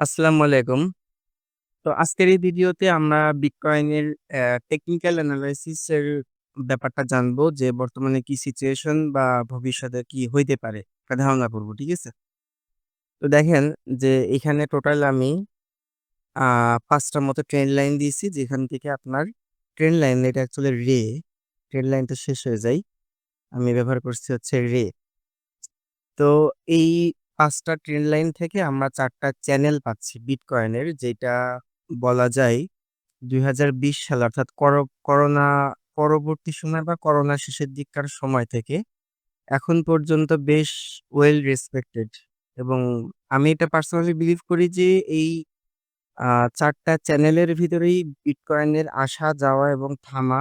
আসসালামু আলাইকুম। তো আজকের এই ভিডিওতে আমরা বিটকয়েনের টেকনিক্যাল এনালাইসিস এর ব্যাপারটা জানব যে বর্তমানে কি সিচুয়েশন বা ভবিষ্যতে কি হইতে পারে? ধারণা করব। ঠিক আছে? তো দেখেন যে এখানে টোটাল আমি আ ৫ টার মতো ট্রেন লাইন দিয়েছি, যেখান থেকে আপনার ট্রেন লাইন এটা অ্যাকচুয়ালি রে। ট্রেন লাইনটা শেষ হয়ে যায়। আমি ব্যবহার করছি হচ্ছে রে। তো এই ৫ ট্রেন লাইন থেকে আমরা চারটা চ্যানেল পাচ্ছি বিটকয়েনের, যেটা বলা যায় ২০২০ সাল, অর্থাৎ কর, করোনা, পরবর্তী সময় বা করোনা শেষের দিককার সময় থেকে এখন পর্যন্ত বেশ ওয়েল রেসপেক্টেড এবং আমি এটা পার্সোনালি বিলিভ করি যে এই চারটা চ্যানেলের ভিতরেই বিটকয়েনের আসা, যাওয়া এবং থামা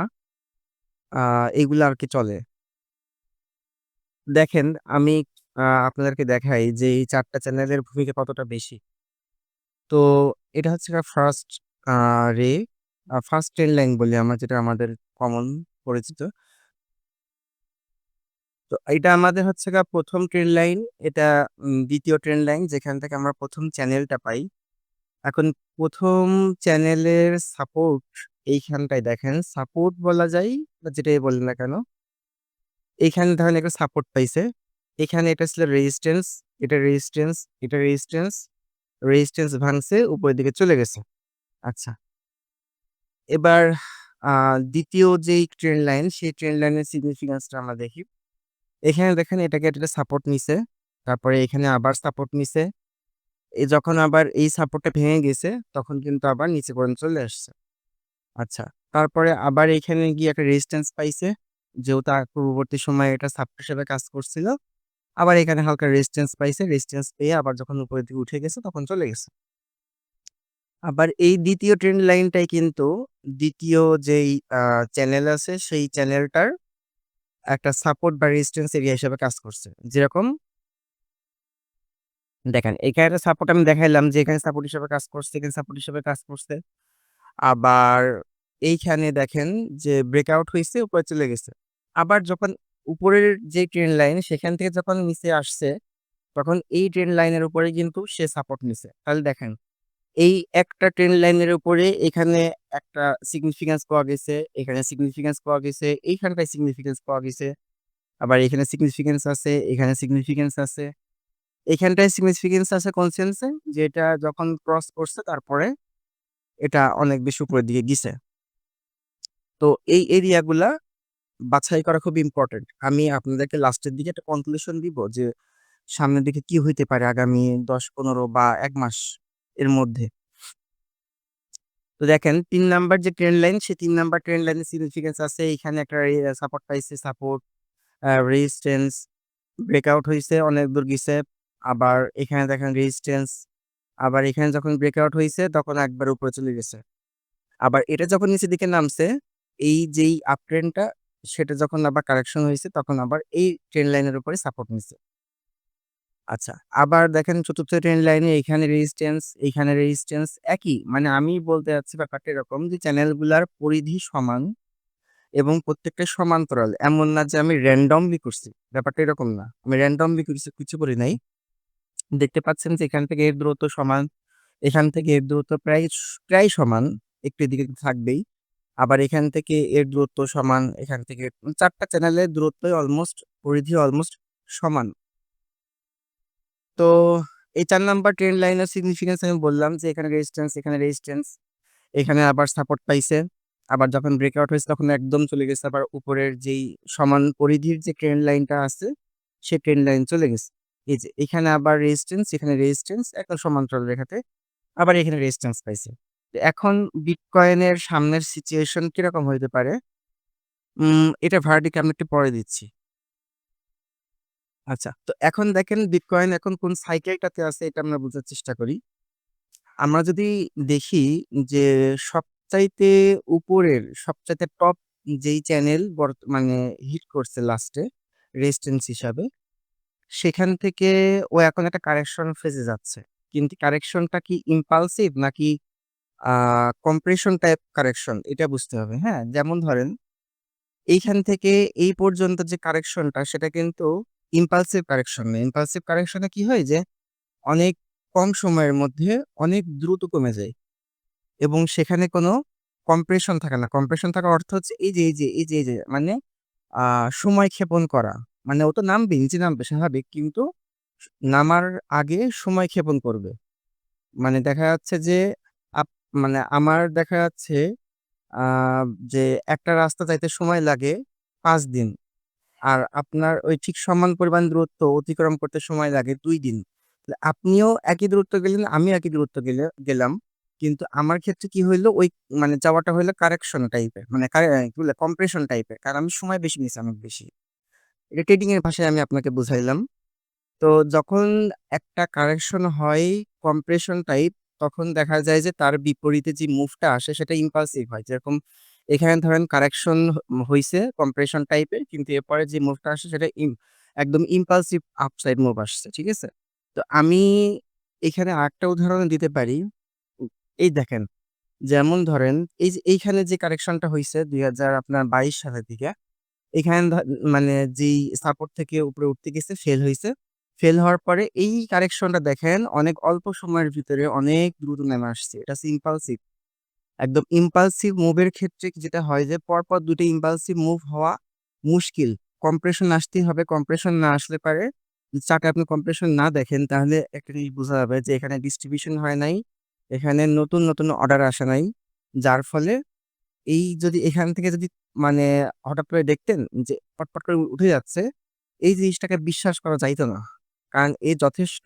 এগুলো আর কি চলে। দেখেন, আমি আপনাদেরকে দেখাই যে এই চারটা চ্যানেলের ভূমিকা কতটা বেশি। তো এটা হচ্ছে ফার্স্ট রে, ফার্স্ট ট্রেন্ড লাইন বলি আমরা যেটা আমাদের কমন পরিচিত। তো এটা আমাদের হচ্ছে গিয়ে ১ম ট্রেন্ড লাইন, এটা দ্বিতীয় ট্রেন লাইন যেখান থেকে আমরা প্রথম চ্যানেলটা পাই। এখন প্রথম চ্যানেলের সাপোর্ট এইখানটায় দেখেন সাপোর্ট বলা যায় বা যেটাই বলেন না কেন এইখানে ধরেন একটা সাপোর্ট পাইছে। এখানে এটা ছিল রেজিস্ট্যান্স, এটা রেজিস্ট্যান্স, এটা রেজিস্ট্যান্স, রেজিস্ট্যান্স ভাঙছে উপরের দিকে চলে গেছে। আচ্ছা। এবার ২য় যেই ট্রেন্ড লাইন সেই ট্রেন লাইনের সিগনিফিকেন্সটা আমরা দেখি। এখানে দেখেন এটাকে এটা সাপোর্ট নিছে। তারপরে এখানে আবার সাপোর্ট নিছে। এ যখন আবার এই সাপোর্টটা ভেঙে গেছে তখন কিন্তু আবার নিচে পর্যন্ত চলে আসছে। আচ্ছা। তারপরে আবার এখানে গিয়ে একটা রেজিস্ট্যান্স পাইছে। যেহেতু পূর্ববর্তী সময়ে এটা সাপোর্ট হিসেবে কাজ করছিল। আবার এখানে হালকা রেজিস্ট্যান্স পাইছে। রেজিস্ট্যান্স পেয়ে আবার যখন উপরের দিকে উঠে গেছে তখন চলে গেছে। আবার এই দ্বিতীয় ট্রেন্ড লাইনটাই কিন্তু দ্বিতীয় যেই চ্যানেল আছে সেই চ্যানেলটার একটা সাপোর্ট বা রেজিস্ট্যান্স এরিয়া হিসেবে কাজ করছে। যেরকম দেখেন এখানে সাপোর্ট আমি দেখাইলাম যে এখানে সাপোর্ট হিসেবে কাজ করছে, এখানে সাপোর্ট হিসেবে কাজ করছে। আবার এইখানে দেখেন যে ব্রেকআউট হয়েছে উপরে চলে গেছে। আবার যখন উপরের যে ট্রেন লাইন সেখান থেকে যখন নিচে আসছে, তখন এই ট্রেন লাইনের উপরে কিন্তু সে সাপোর্ট নিছে। তাহলে দেখেন, এই একটা ট্রেন লাইনের উপরে এখানে একটা সিগনিফিক্যান্স পাওয়া গেছে, এখানে সিগনিফিক্যান্স পাওয়া গেছে, এইখানটায় সিগনিফিক্যান্স পাওয়া গেছে। আবার এখানে সিগনিফিক্যান্স আছে, এখানে সিগনিফিক্যান্স আছে। এখানটায় সিগনিফিক্যান্স আছে কোন সেন্সে? যে এটা যখন ক্রস করছে তারপরে এটা অনেক বেশি উপরের দিকে গিছে। তো এই এরিয়াগুলা বাছাই করা খুব ইম্পোর্টেন্ট। আমি আপনাদেরকে লাস্টের দিকে একটা কনক্লুশন দিব যে সামনের দিকে কি হইতে পারে আগামী দশ পনেরো বা এক মাস এর মধ্যে। তো দেখেন তিন নাম্বার যে ট্রেন লাইন সেই তিন নাম্বার ট্রেন্ড লাইনের সিগনিফিক্যান্স আছে। এখানে একটা সাপোর্ট পাইছে, সাপোর্ট, রেজিস্ট্যান্স, ব্রেকআউট হয়েছে অনেক দূর গিছে। আবার এখানে দেখেন রেজিস্ট্যান্স, আবার এখানে যখন ব্রেকআউট হয়েছে তখন একবার উপরে চলে গেছে। আবার এটা যখন নিচের দিকে নামছে, এই যেই আপ ট্রেন্ডটা সেটা যখন আবার কারেকশন হয়েছে তখন আবার এই ট্রেন লাইনের উপরে সাপোর্ট নিছে। আচ্ছা, আবার দেখেন চতুর্থ ট্রেন লাইনে এখানে রেজিস্ট্যান্স, এইখানে রেজিস্ট্যান্স একই। মানে আমি বলতে চাচ্ছি ব্যাপারটা এরকম যে চ্যানেলগুলার পরিধি সমান এবং প্রত্যেকটা সমান্তরাল। এমন না যে আমি র‍্যান্ডমলি করছি। ব্যাপারটা এরকম না। আমি র‍্যান্ডমলি করছি কিছু করি নাই। দেখতে পাচ্ছেন যে এখান থেকে এর দূরত্ব সমান। এখান থেকে এর দূরত্ব প্রায় প্রায় সমান। একটু এদিকে থাকবেই। আবার এখান থেকে এর দূরত্ব সমান। এখান থেকে ৪ টা চ্যানেলের দূরত্বই অলমোস্ট পরিধি অলমোস্ট সমান। তো এই চার নাম্বার ট্রেন্ড লাইনের সিগনিফিক্যান্স আমি বললাম যে এখানে রেজিস্ট্যান্স, এখানে রেজিস্ট্যান্স, এখানে আবার সাপোর্ট পাইছে। আবার যখন ব্রেকআউট হয়েছে তখন একদম চলে গেছে আবার উপরের যেই সমান পরিধির যে ট্রেন্ড লাইনটা আছে, সে ট্রেন লাইন চলে গেছে। এই যে এখানে আবার রেজিস্ট্যান্স, এখানে রেজিস্ট্যান্স একদম সমান্তরাল রেখাতে। আবার এখানে রেজিস্ট্যান্স পাইছে। এখন বিটকয়েনের সামনের সিচুয়েশন কীরকম হইতে পারে? উম এটা ভার্ডিক্ট আমি একটু পরে দিচ্ছি। আচ্ছা। তো এখন দেখেন বিটকয়েন এখন কোন সাইকেলটাতে আছে এটা আমরা বোঝার চেষ্টা করি। আমরা যদি দেখি যে সবচাইতে উপরের, সবচাইতে টপ যেই চ্যানেল মানে হিট করছে লাস্টে রেজিস্ট্যান্স হিসাবে, সেখান থেকে ও এখন একটা কারেকশন ফেজে যাচ্ছে। কিন্তু কারেকশনটা কি ইম্পালসিভ নাকি কম্প্রেশন টাইপ কারেকশন এটা বুঝতে হবে, হ্যাঁ? যেমন ধরেন এইখান থেকে এই পর্যন্ত যে কারেকশনটা সেটা কিন্তু ইম্পালসিভ কারেকশন না। ইম্পালসিভ কারেকশনে কি হয় যে অনেক কম সময়ের মধ্যে অনেক দ্রুত কমে যায় এবং সেখানে কোনো কম্প্রেশন থাকে না কম্প্রেশন থাকার অর্থ হচ্ছে এই যে এই যে এই যে এই যে মানে সময় ক্ষেপণ করা মানে ও তো নামবে নিচে নামবে স্বাভাবিক কিন্তু নামার আগে সময় ক্ষেপণ করবে মানে দেখা যাচ্ছে যে মানে আমার দেখা যাচ্ছে যে একটা রাস্তা যাইতে সময় লাগে পাঁচ দিন। আর আপনার ওই ঠিক সমান পরিমাণ দূরত্ব অতিক্রম করতে সময় লাগে দুই দিন। তাহলে আপনিও একই দূরত্ব গেলেন, আমিও একই দূরত্ব গেলে, গেলাম। কিন্তু আমার ক্ষেত্রে কি হইল, ওই মানে যাওয়াটা হইল কারেকশন টাইপের মানে কি বলে কম্প্রেশন টাইপের কারণ আমি সময় বেশি নিয়েছি অনেক বেশি। এটা ট্রেডিং এর ভাষায় আমি আপনাকে বুঝাইলাম। তো যখন একটা কারেকশন হয় কম্প্রেশন টাইপ তখন দেখা যায় যে, তার বিপরীতে যে মুভটা আসে সেটা ইম্পালসিভ হয়। যেরকম এখানে ধরেন কারেকশন হইছে কম্প্রেশন টাইপের কিন্তু এরপরে যে মুভটা আসে সেটা একদম ইম্পালসিভ আপসাইড মুভ আসছে, ঠিক আছে? তো আমি এখানে আরেকটা উদাহরণ দিতে পারি। এই দেখেন, যেমন ধরেন এই যে, এইখানে যে কারেকশনটা হয়েছে দুই হাজার আপনার বাইশ সালের দিকে, এখানে মানে যেই সাপোর্ট থেকে উপরে উঠতে গেছে ফেল হয়েছে ফেল হওয়ার পরে এই কারেকশনটা দেখেন, অনেক অল্প সময়ের ভিতরে অনেক দ্রুত নেমে আসছে। এটা ইম্পালসিভ একদম ইম্পালসিভ মুভের ক্ষেত্রে যেটা হয় যে, পরপর দুটো ইম্পালসিভ মুভ হওয়া মুশকিল। কম্প্রেশন আসতেই হবে কম্প্রেশন না আসলে পারে। চাকে আপনি কম্প্রেশন না দেখেন, তাহলে একটা জিনিস বোঝা যাবে যে, এখানে ডিস্ট্রিবিউশন হয় নাই, এখানে নতুন নতুন অর্ডার আসে নাই। যার ফলে এই যদি এখান থেকে যদি মানে হঠাৎ করে দেখতেন যে, পটপট করে উঠে যাচ্ছে, এই জিনিসটাকে বিশ্বাস করা যাইতো না। কারণ এ যথেষ্ট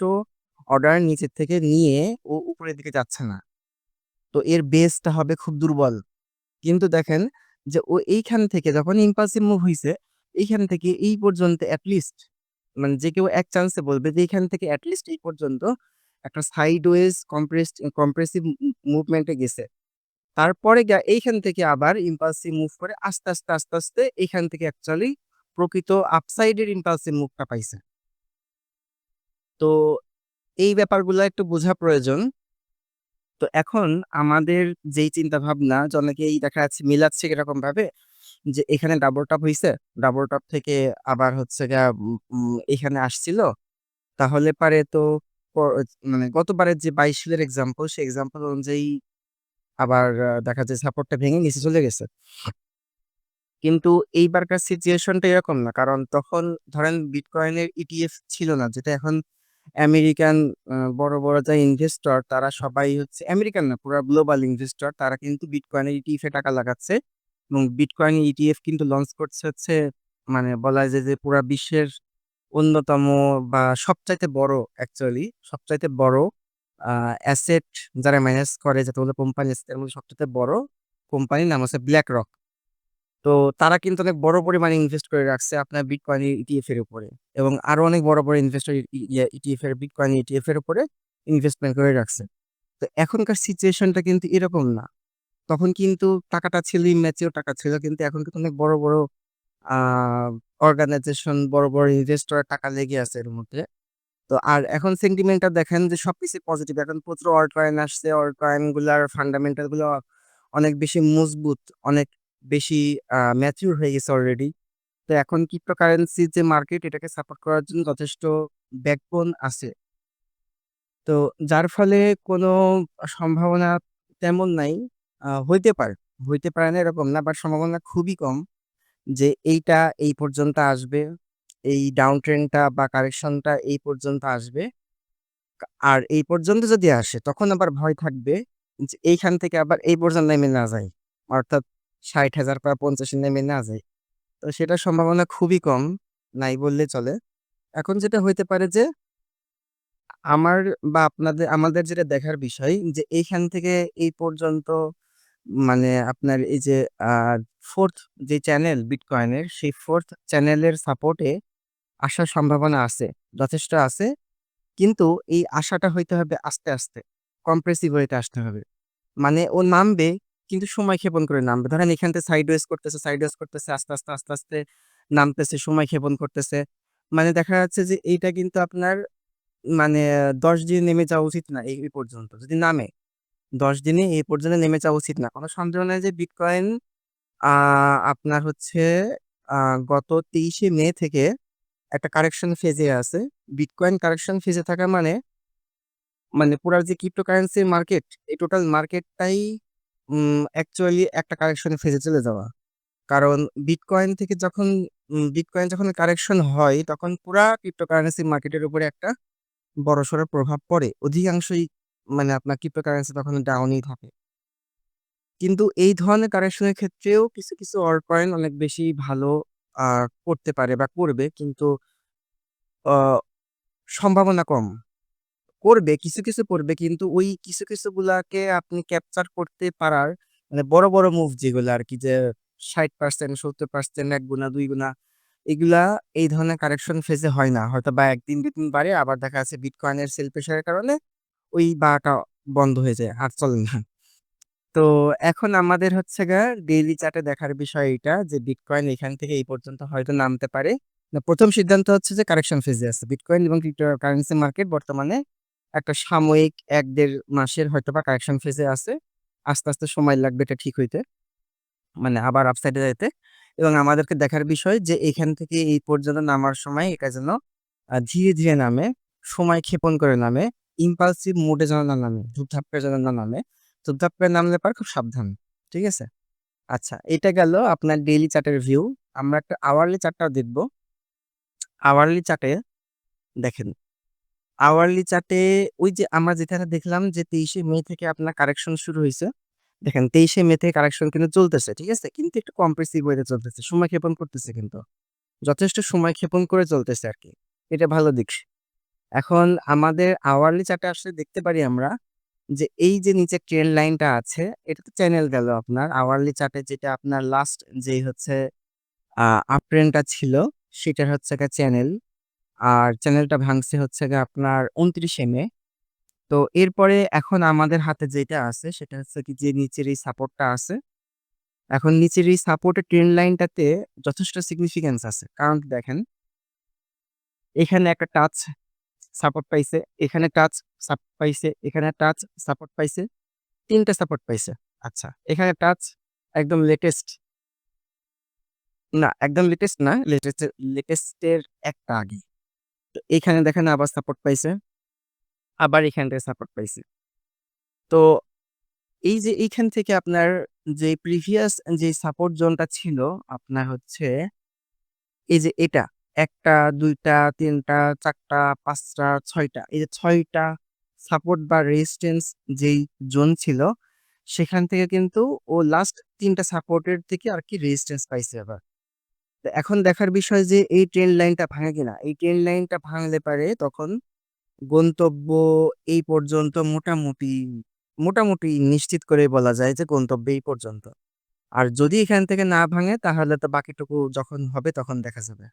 অর্ডার নিচের থেকে নিয়ে ও উপরের দিকে যাচ্ছে না। তো এর বেসটা হবে খুব দুর্বল। কিন্তু দেখেন যে ও এইখান থেকে যখন ইম্পালসিভ মুভ হয়েছে এইখান থেকে এই পর্যন্ত অ্যাটলিস্ট মানে যে কেউ এক চান্সে বলবে যে এইখান থেকে অ্যাটলিস্ট এই পর্যন্ত একটা সাইডওয়েজ কম্প্রেস কম্প্রেসিভ মুভমেন্টে গেছে। তারপরে এইখান থেকে আবার ইম্পালসিভ মুভ করে আস্তে আস্তে আস্তে আস্তে এইখান থেকে অ্যাকচুয়ালি প্রকৃত আপসাইডের ইম্পালসিভ মুভটা পাইছে। তো এই ব্যাপারগুলো একটু বোঝা প্রয়োজন। তো এখন আমাদের যেই চিন্তা ভাবনা যে অনেকেই দেখা যাচ্ছে মিলাচ্ছে এরকম ভাবে যে এখানে ডাবল টপ হইছে ডাবল টপ থেকে আবার হচ্ছে এখানে আসছিল। তাহলে পারে তো মানে গতবারের যে বাইশ সালের এক্সাম্পল সেই এক্সাম্পল অনুযায়ী আবার দেখা যায় সাপোর্টটা ভেঙে নিচে চলে গেছে। কিন্তু এইবারকার সিচুয়েশনটা এরকম না, কারণ তখন ধরেন বিটকয়েনের ইটিএফ ছিল না, যেটা এখন আমেরিকান বড় বড় যা ইনভেস্টর তারা সবাই হচ্ছে আমেরিকান না, পুরো গ্লোবাল ইনভেস্টর তারা কিন্তু বিটকয়েনের ইটিএফ এ টাকা লাগাচ্ছে। এবং বিটকয়েন ইটিএফ কিন্তু লঞ্চ করছে হচ্ছে মানে বলা যায় যে পুরা বিশ্বের অন্যতম বা সবচাইতে বড় অ্যাকচুয়ালি সবচাইতে বড় অ্যাসেট যারা ম্যানেজ করে যতগুলো কোম্পানি আছে তার মধ্যে সবচেয়ে বড় কোম্পানির নাম হচ্ছে ব্ল্যাক রক তো তারা কিন্তু অনেক বড় পরিমাণে ইনভেস্ট করে রাখছে আপনার বিটকয়েন ইটিএফ এর উপরে এবং আরও অনেক বড় বড় ইনভেস্টর ইটিএফ এর বিটকয়েন ইটিএফ এর উপরে ইনভেস্টমেন্ট করে রাখছে। তো এখনকার সিচুয়েশনটা কিন্তু এরকম না। তখন কিন্তু টাকাটা ছিল ইম্যাচিওর টাকা ছিল কিন্তু এখন কিন্তু অনেক বড় বড় অর্গানাইজেশন বড় বড় ইনভেস্টর টাকা লেগে আছে এর মধ্যে। তো আর এখন সেন্টিমেন্টটা দেখেন যে সবকিছু পজিটিভ এখন প্রচুর অল্ট কয়েন আসছে অল্ট কয়েনগুলার ফান্ডামেন্টালগুলো অনেক বেশি মজবুত, অনেক বেশি ম্যাচিউর হয়ে গেছে অলরেডি তো এখন ক্রিপ্টোকারেন্সি যে মার্কেট এটাকে সাপোর্ট করার জন্য যথেষ্ট ব্যাকবোন আছে। তো যার ফলে কোনো সম্ভাবনা তেমন নাই। হইতে পারে হইতে পারে না এরকম না বাট সম্ভাবনা খুবই কম যে এইটা এই পর্যন্ত আসবে, এই ডাউন ট্রেনটা বা কারেকশনটা এই পর্যন্ত আসবে। আর এই পর্যন্ত যদি আসে, তখন আবার ভয় থাকবে যে এইখান থেকে আবার এই পর্যন্ত নেমে না যায় অর্থাৎ ষাট হাজার বা পঞ্চাশে নেমে না যায়। তো সেটার সম্ভাবনা খুবই কম, নাই বললে চলে। এখন যেটা হইতে পারে যে, আমার বা আপনাদের, আমাদের যেটা দেখার বিষয় যে, এইখান থেকে এই পর্যন্ত মানে আপনার এই যে ফোর্থ যে চ্যানেল বিটকয়েনের সেই ফোর্থ চ্যানেলের সাপোর্টে আসার সম্ভাবনা আছে, যথেষ্ট আছে। কিন্তু এই আশাটা হইতে হবে আস্তে আস্তে। কম্প্রেসিভ ওয়েতে আসতে হবে। মানে ও নামবে কিন্তু সময় ক্ষেপণ করে নামবে। ধরেন এখান থেকে সাইড ওয়েজ করতেছে সাইড ওয়েজ করতেছে, আস্তে আস্তে আস্তে আস্তে নামতেছে, সময় ক্ষেপণ করতেছে। মানে দেখা যাচ্ছে যে এইটা কিন্তু আপনার মানে দশ দিনে নেমে যাওয়া উচিত না এই পর্যন্ত। যদি নামে, দশ দিনে এই পর্যন্ত নেমে যাওয়া উচিত না। কোনো সন্দেহ নেই যে বিটকয়েন আপনার হচ্ছে গত তেইশে মে থেকে একটা কারেকশন ফেজে আছে। বিটকয়েন কারেকশন ফেজে থাকা মানে মানে পুরা যে ক্রিপ্টোকারেন্সির মার্কেট এই টোটাল মার্কেটটাই উম অ্যাকচুয়ালি একটা কারেকশন ফেজে চলে যাওয়া। কারণ বিটকয়েন থেকে যখন বিটকয়েন যখন কারেকশন হয় তখন পুরা ক্রিপ্টোকারেন্সি মার্কেটের উপরে একটা বড়সড় প্রভাব পড়ে। অধিকাংশই মানে আপনার ক্রিপ্টোকারেন্সি তখন ডাউনই থাকে। কিন্তু এই ধরনের কারেকশনের ক্ষেত্রেও কিছু, কিছু অল্ট কয়েন অনেক বেশি ভালো করতে পারে বা করবে কিন্তু সম্ভাবনা কম। করবে, কিছু, কিছু করবে কিন্তু ওই কিছু, কিছুগুলাকে আপনি ক্যাপচার করতে পারার মানে বড়, বড় মুভ যেগুলো আর কি যে ৬০% ৭০% ১ গুনা দুই গুণা এগুলা এই ধরনের কারেকশন ফেজে হয় না। হয়তোবা ১ দিন ২ দিন বাড়ে আবার দেখা যাচ্ছে বিটকয়েনের সেল প্রেশারের কারণে ওই বাড়াটা বন্ধ হয়ে যায়। আর চলে না। তো এখন আমাদের হচ্ছে গিয়ে ডেইলি চার্টে দেখার বিষয় এটা যে বিটকয়েন এখান থেকে এই পর্যন্ত হয়তো নামতে পারে। না ১ম সিদ্ধান্ত হচ্ছে যে কারেকশন ফেজে আছে। বিটকয়েন এবং ক্রিপ্টো কারেন্সি মার্কেট বর্তমানে একটা সাময়িক এক দেড় মাসের হয়তো বা কারেকশন ফেজে আছে। আস্তে, আস্তে সময় লাগবে এটা ঠিক হইতে। মানে আবার আপসাইডে যাইতে এবং আমাদেরকে দেখার বিষয় যে এখান থেকে এই পর্যন্ত নামার সময় এটা যেন ধীরে, ধীরে নামে, সময় ক্ষেপণ করে নামে, ইম্পালসিভ মোডে যেন না নামে, ধুপধাপ করে যেন না নামে। ধুপধাপ করে নামলে পরে খুব সাবধান। ঠিক আছে? আচ্ছা এটা গেল আপনার ডেইলি চার্টের ভিউ। আমরা একটা আওয়ারলি চার্টটাও দেখব। আওয়ারলি চার্টে দেখেন আওয়ারলি চার্টে ওই যে আমরা যেখানে দেখলাম যে ২৩শে মে থেকে আপনার কারেকশন শুরু হয়েছে দেখেন ২৩শে মে থেকে কারেকশন কিন্তু চলতেছে। ঠিক আছে? কিন্তু একটু কম্প্রেসিভ ওয়েতে চলতেছে। সময় ক্ষেপণ করতেছে কিন্তু। যথেষ্ট সময় ক্ষেপণ করে চলতেছে আর কি এটা ভালো দিক। এখন আমাদের আওয়ারলি চার্টে আসলে দেখতে পারি আমরা যে এই যে নিচে ট্রেন লাইনটা আছে, এটা তো চ্যানেল গেল আপনার। আওয়ারলি চার্টে যেটা আপনার লাস্ট যে হচ্ছে, আ আপট্রেন্ডটা ছিল, সেটার হচ্ছে একটা চ্যানেল। আর চ্যানেলটা ভাঙছে হচ্ছে গিয়ে আপনার ২৯শে মে। তো এরপরে এখন আমাদের হাতে যেটা আছে সেটা হচ্ছে কি যে নিচের এই সাপোর্টটা আছে। এখন নিচের এই সাপোর্টের ট্রেন্ড লাইনটাতে যথেষ্ট সিগনিফিক্যান্স আছে। কারণ দেখেন এখানে একটা টাচ সাপোর্ট পাইছে, এখানে টাচ সাপোর্ট পাইছে, এখানে টাচ সাপোর্ট পাইছে। ৩ টা সাপোর্ট পাইছে। আচ্ছা এখানে টাচ একদম লেটেস্ট না, একদম লেটেস্ট না। লেটেস্ট লেটেস্টের একটা আগে। এখানে দেখেন আবার সাপোর্ট পাইছে। আবার এখান থেকে সাপোর্ট পাইছে। তো এই যে এইখান থেকে আপনার যে প্রিভিয়াস যে সাপোর্ট জোনটা ছিল আপনার হচ্ছে এই যে এটা ১ টা, ২ টা, ৩ টা, ৪ টা, ৫ টা, ৬ টা। এই যে ছয়টা সাপোর্ট বা রেজিস্ট্যান্স যেই জোন ছিল সেখান থেকে কিন্তু ও লাস্ট তিনটা সাপোর্টের থেকে আর কি রেজিস্ট্যান্স পাইছে আবার। এখন দেখার বিষয় যে এই ট্রেন লাইনটা ভাঙে কিনা? এই ট্রেন লাইনটা ভাঙলে পারে তখন গন্তব্য এই পর্যন্ত মোটামুটি, মোটামুটি নিশ্চিত করেই বলা যায় যে গন্তব্য এই পর্যন্ত। আর যদি এখান থেকে না ভাঙে তাহলে তো বাকিটুকু যখন হবে তখন দেখা যাবে।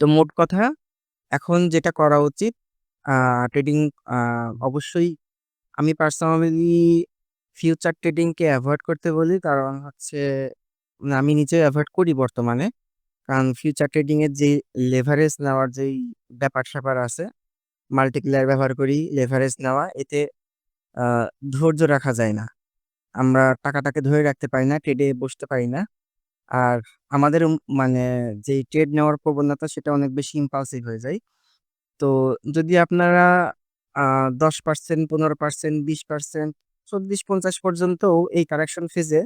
তো মোট কথা এখন যেটা করা উচিত ট্রেডিং অবশ্যই আমি পার্সোনালি ফিউচার ট্রেডিংকে অ্যাভয়েড করতে বলি। কারণ হচ্ছে আমি নিজেও অ্যাভয়েড করি বর্তমানে। কারণ ফিউচার ট্রেডিং এর যেই লেভারেজ নেওয়ার যেই ব্যাপার-স্যাপার আছে, মাল্টিপ্লায়ার ব্যবহার করি, লেভারেজ নেওয়া এতে ধৈর্য রাখা যায় না। আমরা টাকাটাকে ধরে রাখতে পারি না, ট্রেডে বসতে পারি না। আর আমাদের মানে যেই ট্রেড নেওয়ার প্রবণতা সেটা অনেক বেশি ইম্পালসিভ হয়ে যায়। তো যদি আপনারা দশ ১০%, ১৫%, ২০%, ৪০-৫০ পর্যন্তও এই কারেকশন ফেজে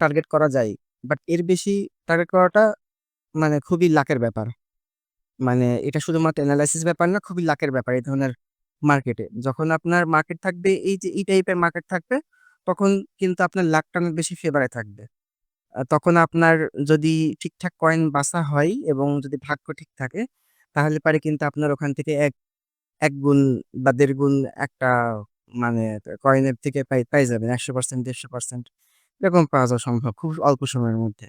টার্গেট করা যায়। বাট এর বেশি টার্গেট করাটা মানে খুবই লাকের ব্যাপার। মানে এটা শুধুমাত্র এনালাইসিস ব্যাপার না, খুবই লাকের ব্যাপার এই ধরনের মার্কেটে। যখন আপনার মার্কেট থাকবে এই যে এই টাইপের মার্কেট থাকবে তখন কিন্তু আপনার লাকটা অনেক বেশি ফেভারে থাকবে। তখন আপনার যদি ঠিকঠাক কয়েন বাছা হয় এবং যদি ভাগ্য ঠিক থাকে তাহলে পারে কিন্তু আপনার ওখান থেকে এক এক গুণ বা দেড় গুণ একটা মানে কয়েনের থেকে পাই পাই যাবেন ১০০% ১৫০% এরকম পাওয়া যাওয়া সম্ভব খুব অল্প সময়ের মধ্যে।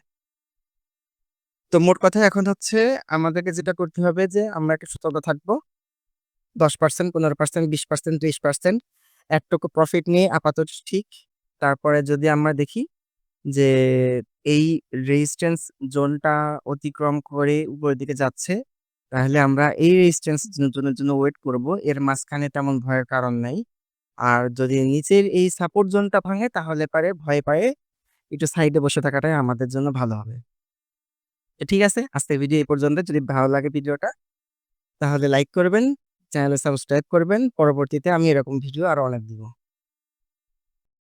তো মোট কথা এখন হচ্ছে আমাদেরকে যেটা করতে হবে যে আমরা একটা সতর্ক থাকব। ১০%, ১৫%, ২০%, ৩০% এতটুকু প্রফিট নিয়ে আপাতত ঠিক। তারপরে যদি আমরা দেখি যে এই রেজিস্ট্যান্স জোনটা অতিক্রম করে উপরের দিকে যাচ্ছে, তাহলে আমরা এই রেজিস্ট্যান্স জোনের জন্য ওয়েট করব। এর মাঝখানে তেমন ভয়ের কারণ নাই। আর যদি নিচের এই সাপোর্ট জোনটা ভাঙে তাহলে পারে ভয় পায়ে একটু সাইডে বসে থাকাটাই আমাদের জন্য ভালো হবে। ঠিক আছে, আজকের ভিডিও এই পর্যন্ত। যদি ভালো লাগে ভিডিওটা তাহলে লাইক করবেন, চ্যানেলে সাবস্ক্রাইব করবেন। পরবর্তীতে আমি এরকম ভিডিও আরও অনেক দিব।